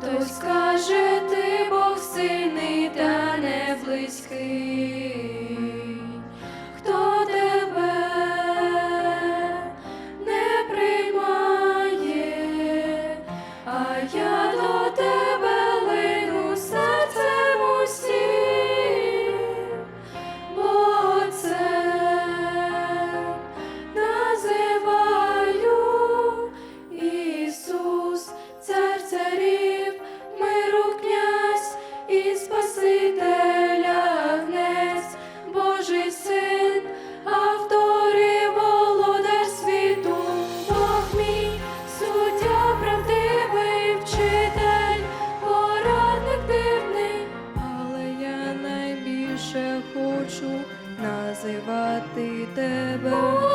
Хтось каже, ти Бог сильний, та не близький. шукати тебе.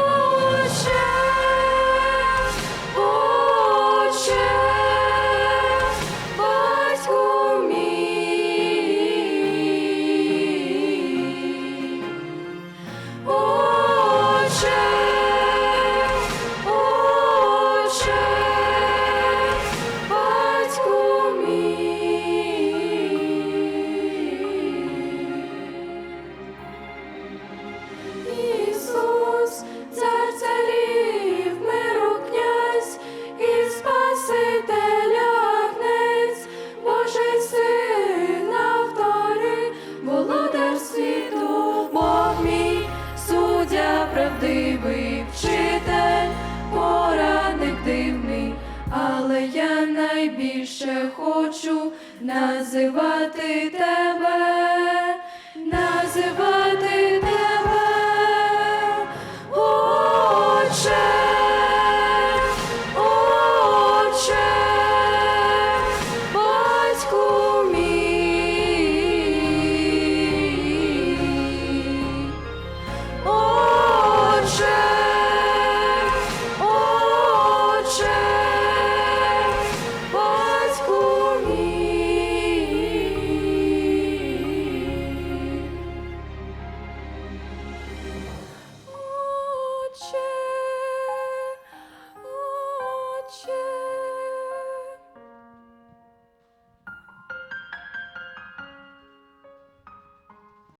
ще хочу називати тебе. you